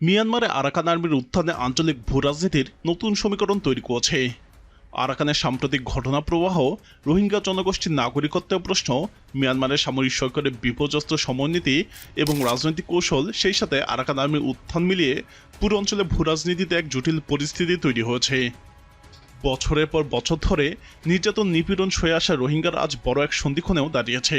মিয়ানমারে আরাকান আর্মির উত্থানে আঞ্চলিক ভূরাজনীতির নতুন সমীকরণ তৈরি করেছে। আরাকানের সাম্প্রতিক ঘটনা প্রবাহ রোহিঙ্গা জনগোষ্ঠীর নাগরিকত্বের প্রশ্ন, মিয়ানমারের সামরিক সরকারের বিপর্যস্ত সমরনীতি এবং রাজনৈতিক কৌশল, সেই সাথে আরাকান আর্মির উত্থান মিলিয়ে পুরো অঞ্চলে ভূরাজনীতিতে এক জটিল পরিস্থিতি তৈরি হয়েছে। বছরের পর বছর ধরে নির্যাতন নিপীড়ন সয়ে আসা রোহিঙ্গার আজ বড় এক সন্ধিক্ষণেও দাঁড়িয়েছে।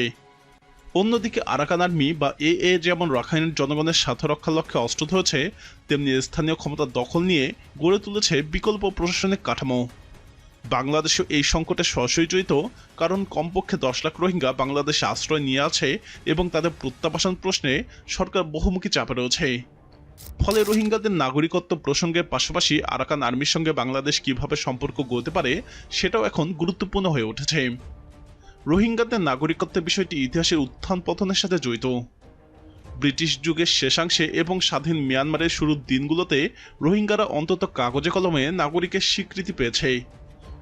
অন্যদিকে আরাকান আর্মি বা এ এ যেমন রাখাইনের জনগণের স্বার্থ রক্ষার লক্ষ্যে অস্ত্র ধরেছে তেমনি স্থানীয় ক্ষমতা দখল নিয়ে গড়ে তুলেছে বিকল্প প্রশাসনিক কাঠামো। বাংলাদেশও এই সংকটে সরাসরি জড়িত, কারণ কমপক্ষে দশ লাখ রোহিঙ্গা বাংলাদেশে আশ্রয় নিয়ে আছে এবং তাদের প্রত্যাবাসন প্রশ্নে সরকার বহুমুখী চাপে রয়েছে। ফলে রোহিঙ্গাদের নাগরিকত্ব প্রসঙ্গের পাশাপাশি আরাকান আর্মির সঙ্গে বাংলাদেশ কীভাবে সম্পর্ক গড়তে পারে, সেটাও এখন গুরুত্বপূর্ণ হয়ে উঠেছে। রোহিঙ্গাদের নাগরিকত্বের বিষয়টি ইতিহাসের উত্থান পতনের সাথে জড়িত। ব্রিটিশ যুগের শেষাংশে এবং স্বাধীন মিয়ানমারের শুরুর দিনগুলোতে রোহিঙ্গারা অন্তত কাগজে কলমে নাগরিকের স্বীকৃতি পেয়েছে।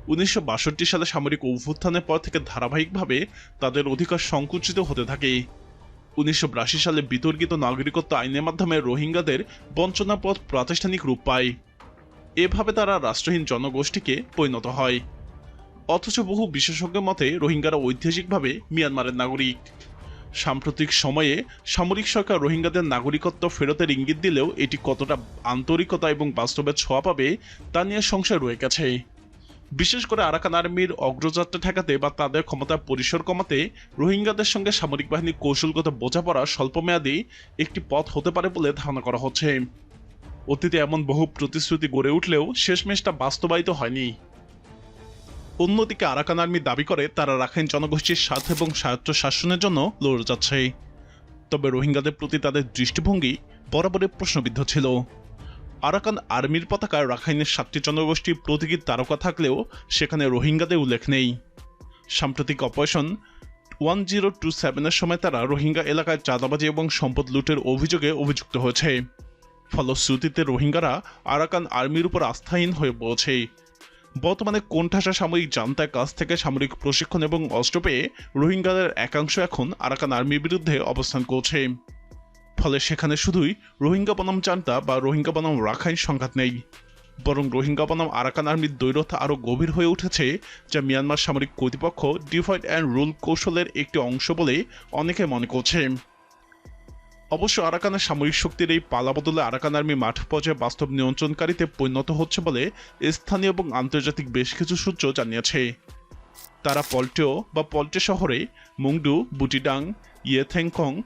উনিশশো বাষট্টি সালে সামরিক অভ্যুত্থানের পর থেকে ধারাবাহিকভাবে তাদের অধিকার সংকুচিত হতে থাকে। উনিশশো বিরাশি সালে বিতর্কিত নাগরিকত্ব আইনের মাধ্যমে রোহিঙ্গাদের বঞ্চনাপথ প্রাতিষ্ঠানিক রূপ পায়। এভাবে তারা রাষ্ট্রহীন জনগোষ্ঠীকে পরিণত হয়। অথচ বহু বিশেষজ্ঞের মতে রোহিঙ্গারা ঐতিহাসিকভাবে মিয়ানমারের নাগরিক। সাম্প্রতিক সময়ে সামরিক সরকার রোহিঙ্গাদের নাগরিকত্ব ফেরতের ইঙ্গিত দিলেও এটি কতটা আন্তরিকতা এবং বাস্তবে ছোঁয়া পাবে তা নিয়ে সংশয় রয়ে গেছে। বিশেষ করে আরাকান আর্মির অগ্রযাত্রা ঠেকাতে বা তাদের ক্ষমতার পরিসর কমাতে রোহিঙ্গাদের সঙ্গে সামরিক বাহিনীর কৌশলগত বোঝাপড়া স্বল্পমেয়াদী একটি পথ হতে পারে বলে ধারণা করা হচ্ছে। অতীতে এমন বহু প্রতিশ্রুতি গড়ে উঠলেও শেষমেশ তা বাস্তবায়িত হয়নি। অন্যদিকে আরাকান আর্মি দাবি করে তারা রাখাইন জনগোষ্ঠীর স্বার্থ এবং স্বায়ত্ত শাসনের জন্য লড়ে যাচ্ছে। তবে রোহিঙ্গাদের প্রতি তাদের দৃষ্টিভঙ্গি বরাবরই প্রশ্নবিদ্ধ ছিল। আরাকান আর্মির পতাকায় রাখাইনের সাতটি জনগোষ্ঠীর প্রতীকী তারকা থাকলেও সেখানে রোহিঙ্গাদের উল্লেখ নেই। সাম্প্রতিক অপারেশন ওয়ান জিরো টু সেভেনের সময় তারা রোহিঙ্গা এলাকায় চাঁদাবাজি এবং সম্পদ লুটের অভিযোগে অভিযুক্ত হয়েছে। ফলশ্রুতিতে রোহিঙ্গারা আরাকান আর্মির উপর আস্থাহীন হয়ে পড়েছে। বর্তমানে কোণঠাসা সামরিক জান্তার কাছ থেকে সামরিক প্রশিক্ষণ এবং অস্ত্র পেয়ে রোহিঙ্গাদের একাংশ এখন আরাকান আর্মির বিরুদ্ধে অবস্থান করছে। ফলে সেখানে শুধুই রোহিঙ্গা বনাম জান্তা বা রোহিঙ্গা বনাম রাখাইন সংঘাত নেই। বরং রোহিঙ্গা বনাম আরাকান আর্মির দৈরথ আরও গভীর হয়ে উঠেছে, যা মিয়ানমার সামরিক কর্তৃপক্ষ ডিভাইড অ্যান্ড রুল কৌশলের একটি অংশ বলে অনেকে মনে করছে। অবশ্য আরাকানের সামরিক শক্তির এই পালাবদলে আরাকান আর্মি মাঠ পর্যায়ে বাস্তব নিয়ন্ত্রণকারীতে পরিণত হচ্ছে বলে স্থানীয় এবং আন্তর্জাতিক বেশ কিছু সূত্র জানিয়েছে। তারা পল্টেও বা পল্টে শহরে মুংডু, বুটিডাং, ইয়েথেংকং,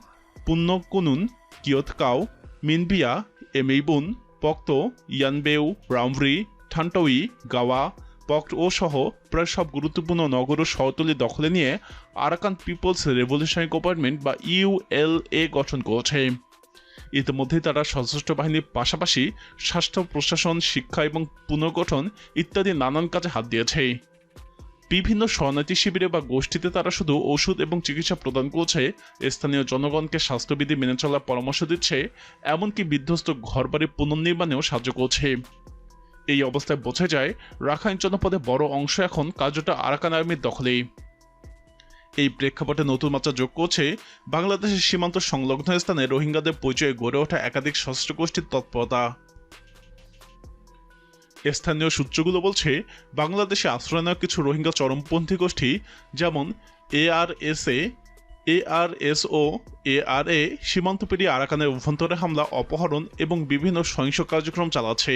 পুন্নকুনুন কিয়তকাও মিনবিয়া, এমেইবুন, পক্ত, ইয়ানবেউ, রামভ্রি ঠান্টউই গাওয়া পক্ট ও সহ প্রায় সব গুরুত্বপূর্ণ নগর ও শহরতলি দখলে নিয়ে আরাকান পিপলস রেভলিউশনারি গভর্নমেন্ট বা ইউএলএ গঠন করেছে। ইতিমধ্যে তারা সশস্ত্র বাহিনীর পাশাপাশি স্বাস্থ্য, প্রশাসন, শিক্ষা এবং পুনর্গঠন ইত্যাদি নানান কাজে হাত দিয়েছে। বিভিন্ন শরণার্থী শিবিরে বা গোষ্ঠীতে তারা শুধু ওষুধ এবং চিকিৎসা প্রদান করছে, স্থানীয় জনগণকে স্বাস্থ্যবিধি মেনে চলার পরামর্শ দিচ্ছে, এমনকি বিধ্বস্ত ঘরবাড়ি পুনর্নির্মাণেও সাহায্য করছে। এই অবস্থায় বোঝা যায় রাখাইন জনপদে বড় অংশ এখন কার্যটা আরাকান আর্মির দখলে এই প্রেক্ষাপটে নতুন মাত্রা যোগ করছে বাংলাদেশের সীমান্ত সংলগ্ন স্থানে রোহিঙ্গাদের পরিচয়ে গড়ে ওঠা একাধিক সশস্ত্র গোষ্ঠীর তৎপরতা। স্থানীয় সূত্রগুলো বলছে, বাংলাদেশে আশ্রয় নেওয়া কিছু রোহিঙ্গা চরমপন্থী গোষ্ঠী, যেমন এআরএসএ এআরএসও এআরএ সীমান্ত পেরিয়ে আরাকানের অভ্যন্তরে হামলা, অপহরণ এবং বিভিন্ন সহিংস কার্যক্রম চালাচ্ছে।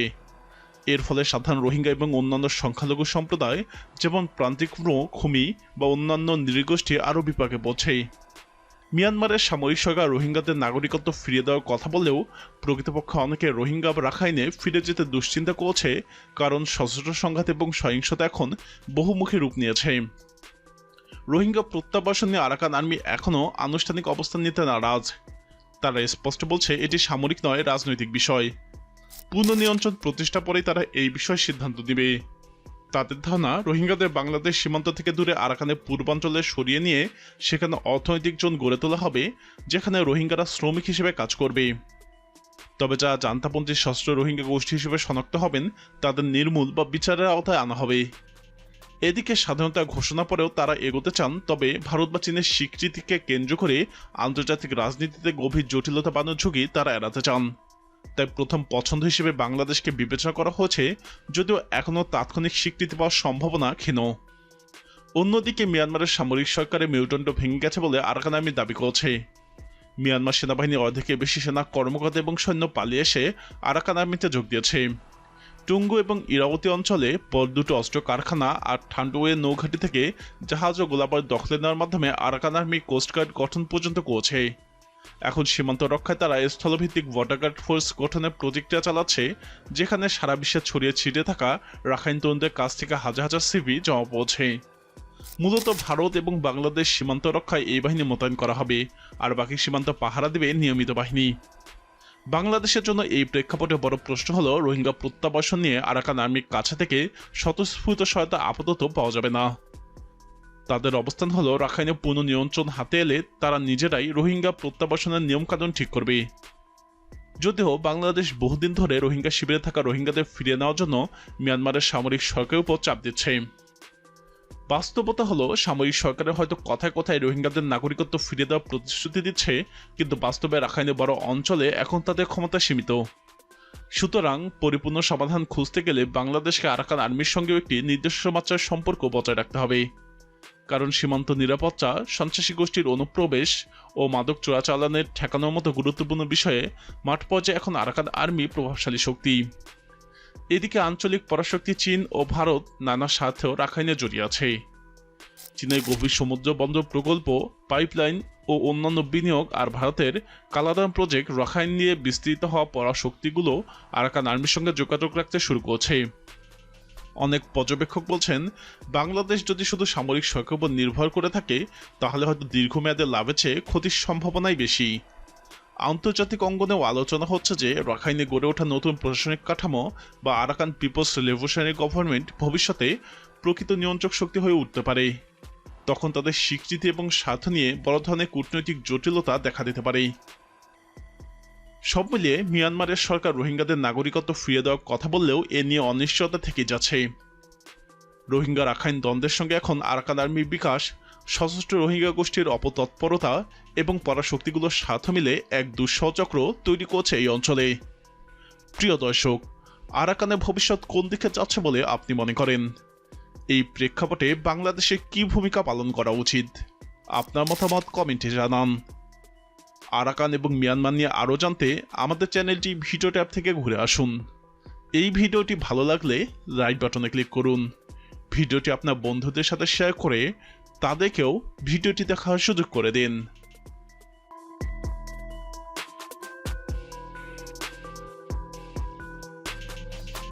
এর ফলে সাধারণ রোহিঙ্গা এবং অন্যান্য সংখ্যালঘু সম্প্রদায় যেমন প্রান্তিক খুমি বা অন্যান্য নৃগোষ্ঠী আরও বিপাকে পড়ছে। মিয়ানমারের সামরিক সরকার রোহিঙ্গাদের নাগরিকত্ব ফিরিয়ে দেওয়ার কথা বললেও প্রকৃতপক্ষে অনেকে রোহিঙ্গা রাখাইনে ফিরে যেতে দুশ্চিন্তা করছে, কারণ সশস্ত্র সংঘাত এবং সহিংসতা এখন বহুমুখী রূপ নিয়েছে। রোহিঙ্গা প্রত্যাবাসন নিয়ে আরাকান আর্মি এখনও আনুষ্ঠানিক অবস্থান নিতে নারাজ। তারা স্পষ্ট বলছে, এটি সামরিক নয়, রাজনৈতিক বিষয়। পুনঃনিয়ন্ত্রণ প্রতিষ্ঠা পরেই তারা এই বিষয়ে সিদ্ধান্ত দিবে তাদের ধারণা, রোহিঙ্গাদের বাংলাদেশ সীমান্ত থেকে দূরে আরাকানের পূর্বাঞ্চলে সরিয়ে নিয়ে সেখানে অর্থনৈতিক জোন গড়ে তোলা হবে, যেখানে রোহিঙ্গারা শ্রমিক হিসেবে কাজ করবে। তবে যারা জান্তাপন্থী সশস্ত্র রোহিঙ্গা গোষ্ঠী হিসেবে শনাক্ত হবেন, তাদের নির্মূল বা বিচারের আওতায় আনা হবে। এদিকে স্বাধীনতা ঘোষণা পরেও তারা এগোতে চান, তবে ভারত বা চীনের স্বীকৃতিকে কেন্দ্র করে আন্তর্জাতিক রাজনীতিতে গভীর জটিলতা বানানোর ঝুঁকি তারা এড়াতে চান। তাই প্রথম পছন্দ হিসেবে বাংলাদেশকে বিবেচনা করা হয়েছে, যদিও এখনও তাৎক্ষণিক স্বীকৃতি পাওয়ার সম্ভাবনা ক্ষীণ। অন্যদিকে মিয়ানমারের সামরিক সরকারের মেরুদণ্ড ভেঙে গেছে বলে আরাকান আর্মি দাবি করছে। মিয়ানমার সেনাবাহিনীর অর্ধেকের বেশি সেনা, কর্মকর্তা এবং সৈন্য পালিয়ে এসে আরাকান আর্মিতে যোগ দিয়েছে। টুঙ্গু এবং ইরাবতী অঞ্চলে পর দুটো অস্ত্র কারখানা আর ঠান্ডুয়ে নৌঘাটি থেকে জাহাজ ও গোলাবার দখলে নেওয়ার মাধ্যমে আরাকান আর্মি কোস্টগার্ড গঠন পর্যন্ত পৌঁছে এখন সীমান্ত রক্ষায় তারা স্থলভিত্তিক বর্ডার ফোর্স গঠনের প্রতিক্রিয়া চালাচ্ছে, যেখানে সারা বিশ্বে ছড়িয়ে ছিটিয়ে থাকা রাখাইন তরুণদের কাছ থেকে হাজার হাজার সিভি জমা পৌঁছে মূলত ভারত এবং বাংলাদেশ সীমান্ত রক্ষায় এই বাহিনী মোতায়েন করা হবে, আর বাকি সীমান্ত পাহারা দেবে নিয়মিত বাহিনী। বাংলাদেশের জন্য এই প্রেক্ষাপটে বড় প্রশ্ন হলো, রোহিঙ্গা প্রত্যাবাসন নিয়ে আরাকান আর্মির কাছে থেকে স্বতঃস্ফূর্ত সহায়তা আপাতত পাওয়া যাবে না। তাদের অবস্থান হলো রাখাইনে পূর্ণ নিয়ন্ত্রণ হাতে এলে তারা নিজেরাই রোহিঙ্গা প্রত্যাবাসনের নিয়মকানুন ঠিক করবে। যদিও বাংলাদেশ বহুদিন ধরে রোহিঙ্গা শিবিরে থাকা রোহিঙ্গাদের ফিরিয়ে নেওয়ার জন্য মিয়ানমারের সামরিক সরকারের উপর চাপ দিচ্ছে। বাস্তবতা হলো, সামরিক সরকারের হয়তো কথায় কথায় রোহিঙ্গাদের নাগরিকত্ব ফিরিয়ে দেওয়ার প্রতিশ্রুতি দিচ্ছে, কিন্তু বাস্তবে রাখাইনে বড় অঞ্চলে এখন তাদের ক্ষমতা সীমিত। সুতরাং পরিপূর্ণ সমাধান খুঁজতে গেলে বাংলাদেশকে আরাকান আর্মির সঙ্গেও একটি নির্দিষ্ট মাত্রার সম্পর্ক বজায় রাখতে হবে। কারণ সীমান্ত নিরাপত্তা, সন্ত্রাসী গোষ্ঠীর অনুপ্রবেশ ও মাদক চোরাচালানের ঠেকানোর মতো গুরুত্বপূর্ণ বিষয়ে মাঠ পর্যায়ে এখন আরাকান আর্মি প্রভাবশালী শক্তি। এদিকে আঞ্চলিক পরাশক্তি চীন ও ভারত নানা স্বার্থেও রাখাইনে জড়িয়ে আছে। চীনের গভীর সমুদ্র বন্দর প্রকল্প, পাইপলাইন ও অন্যান্য বিনিয়োগ আর ভারতের কালাদাম প্রজেক্ট রাখাইন নিয়ে বিস্তৃত হওয়া পরাশক্তিগুলো আরাকান আর্মির সঙ্গে যোগাযোগ রাখতে শুরু করছে। অনেক পর্যবেক্ষক বলছেন, বাংলাদেশ যদি শুধু সামরিক উপর নির্ভর করে থাকে, তাহলে হয়তো দীর্ঘমেয়াদে লাভের চেয়ে ক্ষতির সম্ভাবনাই বেশি। আন্তর্জাতিক অঙ্গনেও আলোচনা হচ্ছে যে, রাখাইনে গড়ে ওঠা নতুন প্রশাসনিক কাঠামো বা আরাকান পিপলস রেভলিউশনারি গভর্নমেন্ট ভবিষ্যতে প্রকৃত নিয়ন্ত্রক শক্তি হয়ে উঠতে পারে। তখন তাদের স্বীকৃতি এবং স্বার্থ নিয়ে বড় ধরনের কূটনৈতিক জটিলতা দেখা দিতে পারে। সব মিলিয়ে মিয়ানমারের সরকার রোহিঙ্গাদের নাগরিকত্ব ফিরিয়ে দেওয়ার কথা বললেও এ নিয়ে অনিশ্চয়তা থেকে যাচ্ছে। রোহিঙ্গা রাখাইন দ্বন্দ্বের সঙ্গে এখন আরাকান আর্মির বিকাশ, সশস্ত্র রোহিঙ্গা গোষ্ঠীর অপতৎপরতা এবং পরাশক্তিগুলোর স্বার্থ মিলে এক দুঃসচক্র তৈরি করছে এই অঞ্চলে। প্রিয় দর্শক, আরাকানের ভবিষ্যৎ কোন দিকে যাচ্ছে বলে আপনি মনে করেন? এই প্রেক্ষাপটে বাংলাদেশে কি ভূমিকা পালন করা উচিত? আপনার মতামত কমেন্টে জানান। আরাকান এবং মিয়ানমার নিয়ে আরও জানতে আমাদের চ্যানেলটি ভিডিও ট্যাব থেকে ঘুরে আসুন। এই ভিডিওটি ভালো লাগলে লাইক বাটনে ক্লিক করুন। ভিডিওটি আপনার বন্ধুদের সাথে শেয়ার করে তাদেরকেও ভিডিওটি দেখার সুযোগ করে দিন।